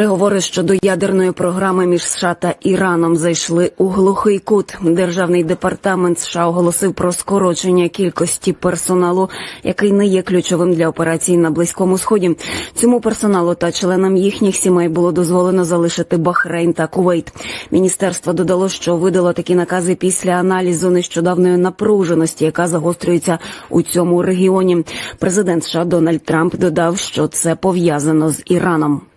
Переговори щодо ядерної програми між США та Іраном зайшли у глухий кут. Державний департамент США оголосив про скорочення кількості персоналу, який не є ключовим для операцій на близькому сході. Цьому персоналу та членам їхніх сімей було дозволено залишити Бахрейн та Кувейт. Міністерство додало, що видало такі накази після аналізу нещодавної напруженості, яка загострюється у цьому регіоні. Президент США Дональд Трамп додав, що це пов'язано з Іраном.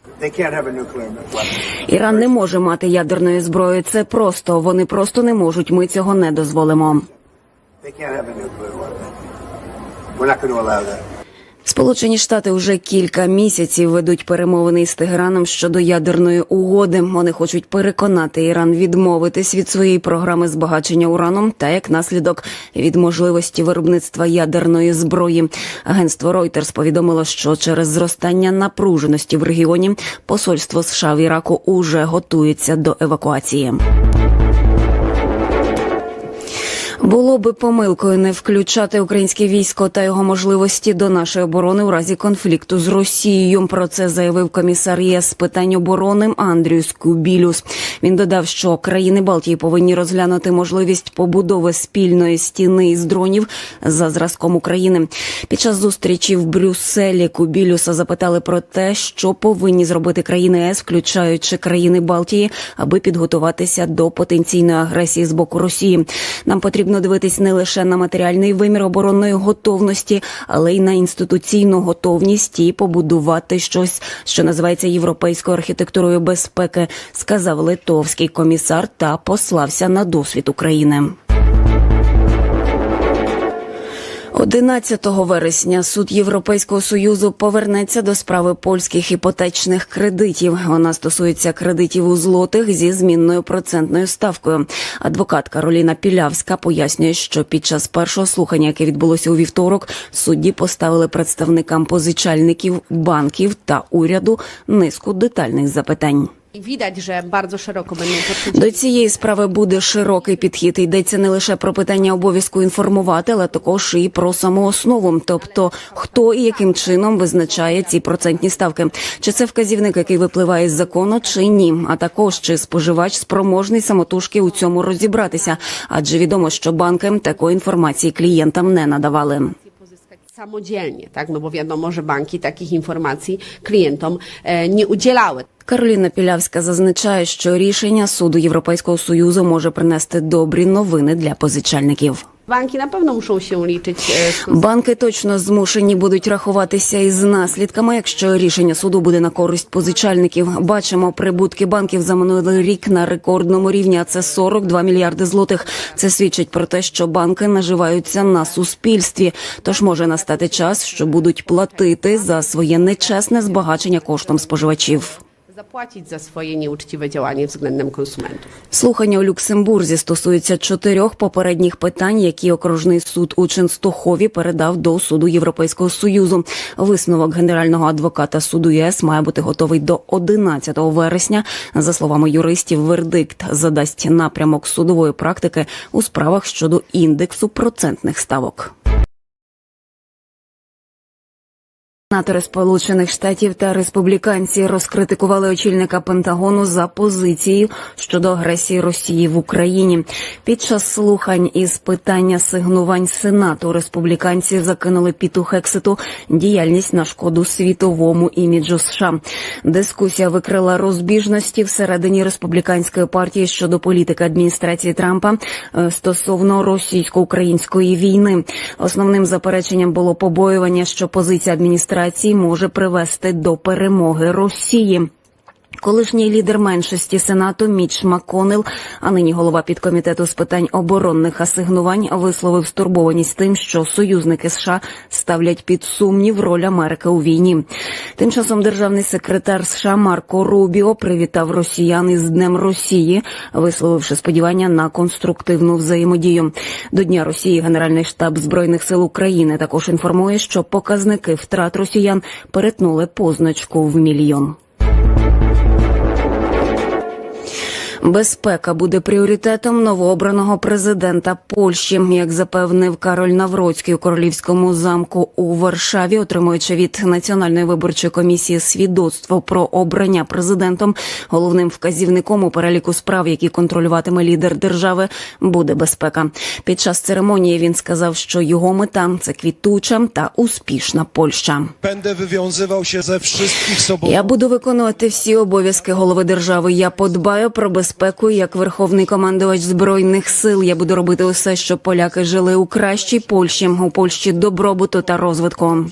Іран не може мати ядерної зброї. Це просто вони просто не можуть. Ми цього не дозволимо. They can't have a nuclear weapon. We're not going to allow that. Сполучені Штати вже кілька місяців ведуть перемовини із Тегераном щодо ядерної угоди. Вони хочуть переконати Іран відмовитись від своєї програми збагачення ураном та як наслідок від можливості виробництва ядерної зброї. Агентство Reuters повідомило, що через зростання напруженості в регіоні посольство США в Іраку уже готується до евакуації. Було би помилкою не включати українське військо та його можливості до нашої оборони у разі конфлікту з Росією. Про це заявив комісар ЄС з питань оборони Андрюс Кубілюс. Він додав, що країни Балтії повинні розглянути можливість побудови спільної стіни із дронів за зразком України. Під час зустрічі в Брюсселі Кубілюса запитали про те, що повинні зробити країни ЄС, включаючи країни Балтії, аби підготуватися до потенційної агресії з боку Росії. Нам потрібно дивитись не лише на матеріальний вимір оборонної готовності, але й на інституційну готовність і побудувати щось, що називається європейською архітектурою безпеки, сказав литовський комісар та послався на досвід України. 11 вересня суд Європейського союзу повернеться до справи польських іпотечних кредитів. Вона стосується кредитів у злотих зі змінною процентною ставкою. Адвокат Кароліна Пілявська пояснює, що під час першого слухання, яке відбулося у вівторок, судді поставили представникам позичальників, банків та уряду низку детальних запитань. Że bardzo szeroko będą podchodzić. До цієї справи буде широкий підхід. Йдеться не лише про питання обов'язку інформувати, але також і про саму основу, тобто хто і яким чином визначає ці процентні ставки. Чи це вказівник, який випливає з закону, чи ні? А також чи споживач спроможний самотужки у цьому розібратися, адже відомо, що банки такої інформації клієнтам не надавали. samodzielnie, tak? No bo wiadomo, że banki takich informacji klientom e, nie udzielały. Кароліна Пілявська зазначає, що рішення суду Європейського союзу може принести добрі новини для позичальників. Się liczyć e, z kons- Банки точно змушені будуть рахуватися із наслідками, якщо рішення суду буде на користь позичальників. Бачимо прибутки банків за минулий рік на рекордному рівні. а Це 42 мільярди злотих. Це свідчить про те, що банки наживаються на суспільстві. Тож може настати час, що будуть платити за своє нечесне збагачення коштом споживачів. Zapłacić za swoje nieuczciwe działanie względem konsumentów. Слухання у Люксембурзі стосується чотирьох попередніх питань, які окружний суд у Ченстохові передав до суду Європейського союзу. Висновок генерального адвоката суду ЄС має бути готовий до 11 вересня. За словами юристів, вердикт задасть напрямок судової практики у справах щодо індексу процентних ставок. Сенатори Сполучених Штатів та республіканці розкритикували очільника Пентагону за позицією щодо агресії Росії в Україні. Під час слухань із питання сигнувань Сенату республіканці закинули піту Хекситу діяльність на шкоду світовому іміджу США. Дискусія викрила розбіжності всередині республіканської партії щодо політики адміністрації Трампа е, стосовно російсько-української війни. Основним запереченням було побоювання, що позиція адміністрації може привести до перемоги Росії. Колишній лідер меншості сенату Міч Маконел, а нині голова підкомітету з питань оборонних асигнувань, висловив стурбованість тим, що союзники США ставлять під сумнів роль Америки у війні. Тим часом державний секретар США Марко Рубіо привітав росіян із Днем Росії, висловивши сподівання на конструктивну взаємодію. До Дня Росії Генеральний штаб збройних сил України також інформує, що показники втрат росіян перетнули позначку в мільйон. Безпека буде пріоритетом новообраного президента Польщі, як запевнив Кароль Навроцький у королівському замку у Варшаві, отримуючи від національної виборчої комісії свідоцтво про обрання президентом. Головним вказівником у переліку справ, які контролюватиме лідер держави, буде безпека. Під час церемонії він сказав, що його мета це квітуча та успішна Польща. Я буду виконувати всі обов'язки голови держави. Я подбаю про безпеку як верховний командувач збройних сил. Я буду робити усе, щоб поляки жили у кращій Польщі, у Польщі добробуту та розвитку.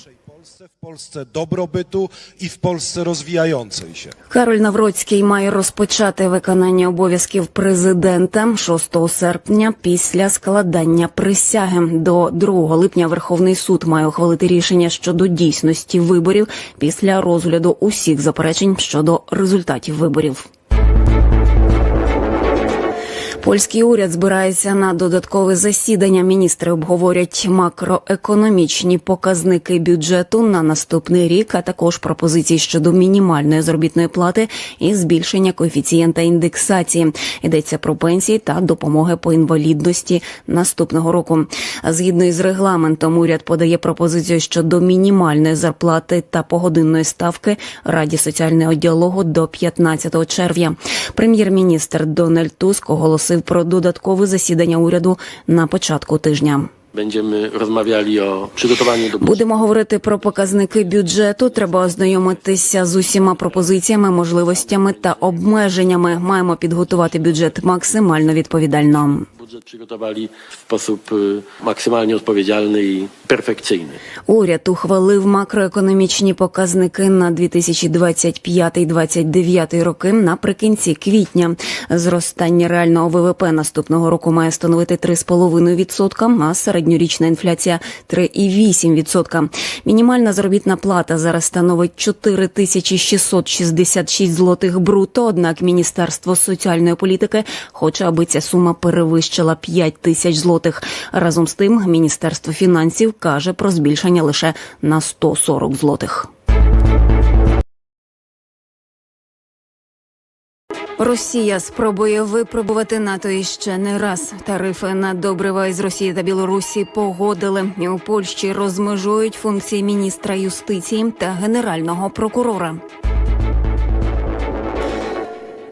Polsce dobrobytu i w Polsce rozwijającej się. Кароль Навроцький має розпочати виконання обов'язків президента 6 серпня після складання присяги. До 2 липня Верховний суд має ухвалити рішення щодо дійсності виборів після розгляду усіх заперечень щодо результатів виборів. Польський уряд збирається на додаткове засідання. Міністри обговорять макроекономічні показники бюджету на наступний рік, а також пропозиції щодо мінімальної заробітної плати і збільшення коефіцієнта індексації. Йдеться про пенсії та допомоги по інвалідності наступного року. Згідно із регламентом, уряд подає пропозицію щодо мінімальної зарплати та погодинної ставки Раді соціального діалогу до 15 червня. Прем'єр-міністр Дональд Туск оголосив про додаткове засідання уряду на початку тижня. Будемо говорити про показники бюджету. Треба ознайомитися з усіма пропозиціями, можливостями та обмеженнями. Маємо підготувати бюджет максимально відповідально. Budżet przygotowali w sposób maksymalnie odpowiedzialny i perfekcyjny. Уряд ухвалив макроекономічні показники на 2025-2029 роки наприкінці квітня. Зростання реального ВВП наступного року має становити 3,5%, а середньорічна інфляція 3,8%. Мінімальна заробітна плата зараз становить 4666 злотих бруто. Однак Міністерство соціальної політики хоче, аби ця сума перевищила 5 тисяч злотих. Разом з тим, Міністерство фінансів каже про збільшення лише на 140 злотих. Росія спробує випробувати НАТО іще не раз. Тарифи на добрива із Росії та Білорусі погодили. У Польщі розмежують функції міністра юстиції та генерального прокурора.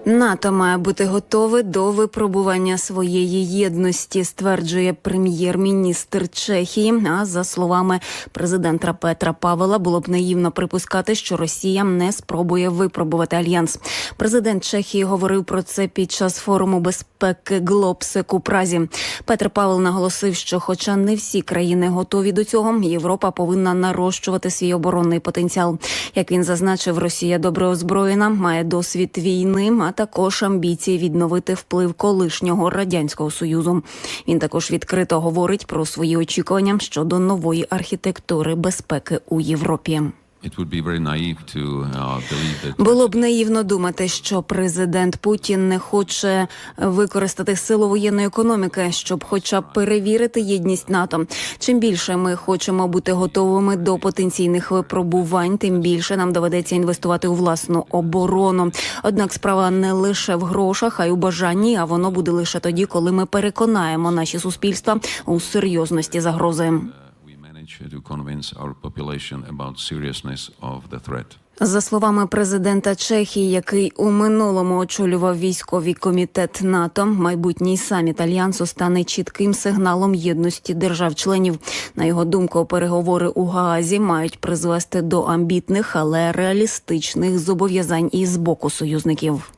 НАТО має бути готове до випробування своєї єдності, стверджує прем'єр-міністр Чехії. А за словами президента Петра Павела, було б наївно припускати, що Росія не спробує випробувати альянс. Президент Чехії говорив про це під час форуму безпеки Глобсек у Празі. Петр Павел наголосив, що, хоча не всі країни готові до цього, Європа повинна нарощувати свій оборонний потенціал. Як він зазначив, Росія добре озброєна, має досвід війни, також амбіції відновити вплив колишнього радянського союзу. Він також відкрито говорить про свої очікування щодо нової архітектури безпеки у Європі. Uh, Було б наївно думати, що президент Путін не хоче використати силу воєнної економіки, щоб, хоча б перевірити єдність НАТО. Чим більше ми хочемо бути готовими до потенційних випробувань, тим більше нам доведеться інвестувати у власну оборону. Однак справа не лише в грошах, а й у бажанні. А воно буде лише тоді, коли ми переконаємо наші суспільства у серйозності загрози. Manage to. За словами президента Чехії, який у минулому очолював військовий комітет НАТО, майбутній саміт альянсу стане чітким сигналом єдності держав-членів. На його думку, переговори у Гаазі мають призвести до амбітних, але реалістичних зобов'язань із боку союзників.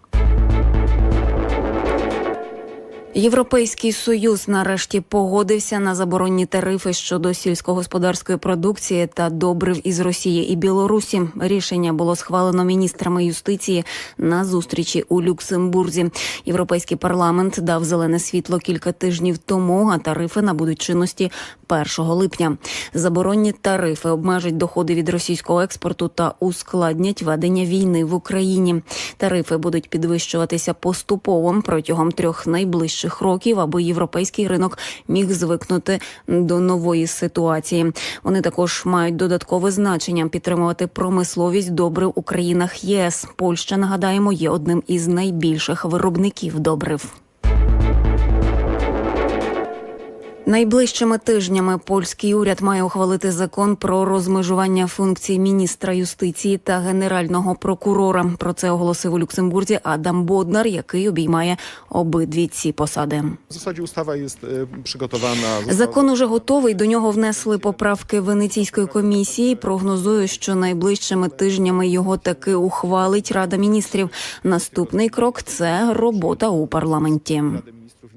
Європейський союз нарешті погодився на заборонні тарифи щодо сільськогосподарської продукції та добрив із Росії і Білорусі. Рішення було схвалено міністрами юстиції на зустрічі у Люксембурзі. Європейський парламент дав зелене світло кілька тижнів тому, а тарифи набудуть чинності 1 липня. Заборонні тарифи обмежать доходи від російського експорту та ускладнять ведення війни в Україні. Тарифи будуть підвищуватися поступово протягом трьох найближчих найближчих років, аби європейський ринок міг звикнути до нової ситуації. Вони також мають додаткове значення підтримувати промисловість добрив у країнах ЄС. Польща нагадаємо є одним із найбільших виробників добрив. Найближчими тижнями польський уряд має ухвалити закон про розмежування функцій міністра юстиції та генерального прокурора. Про це оголосив у Люксембурзі Адам Боднар, який обіймає обидві ці посади. W zasadzie ustawa jest e, Закон уже готовий. До нього внесли поправки Венеційської комісії. Прогнозую, що найближчими тижнями його таки ухвалить Рада міністрів. Наступний крок це робота у парламенті.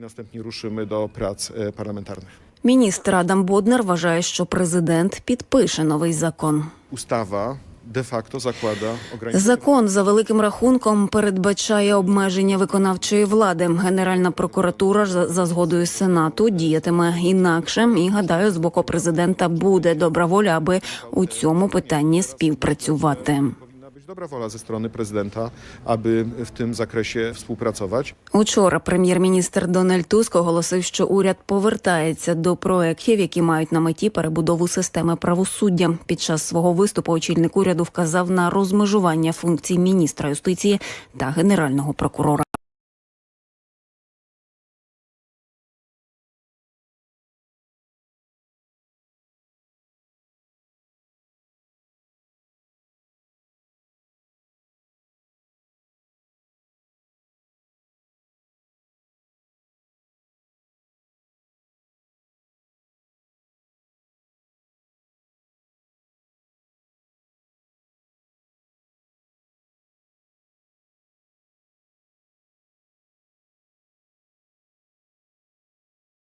Następnie ruszymy do prac e, parlamentarnych. Міністр Адам Боднар вважає, що президент підпише новий закон. Ustawa de facto zakłada ograniczenie Закон за великим рахунком передбачає обмеження виконавчої влади. Генеральна прокуратура за згодою сенату діятиме інакше. І гадаю, з боку президента буде добра воля, аби у цьому питанні співпрацювати. Dobra wola ze strony prezydenta, aby w tym zakresie współpracować. Учора прем'єр-міністр Дональд Туск оголосив, що уряд повертається до проєктів, які мають на меті перебудову системи правосуддя. Під час свого виступу очільник уряду вказав на розмежування функцій міністра юстиції та генерального прокурора.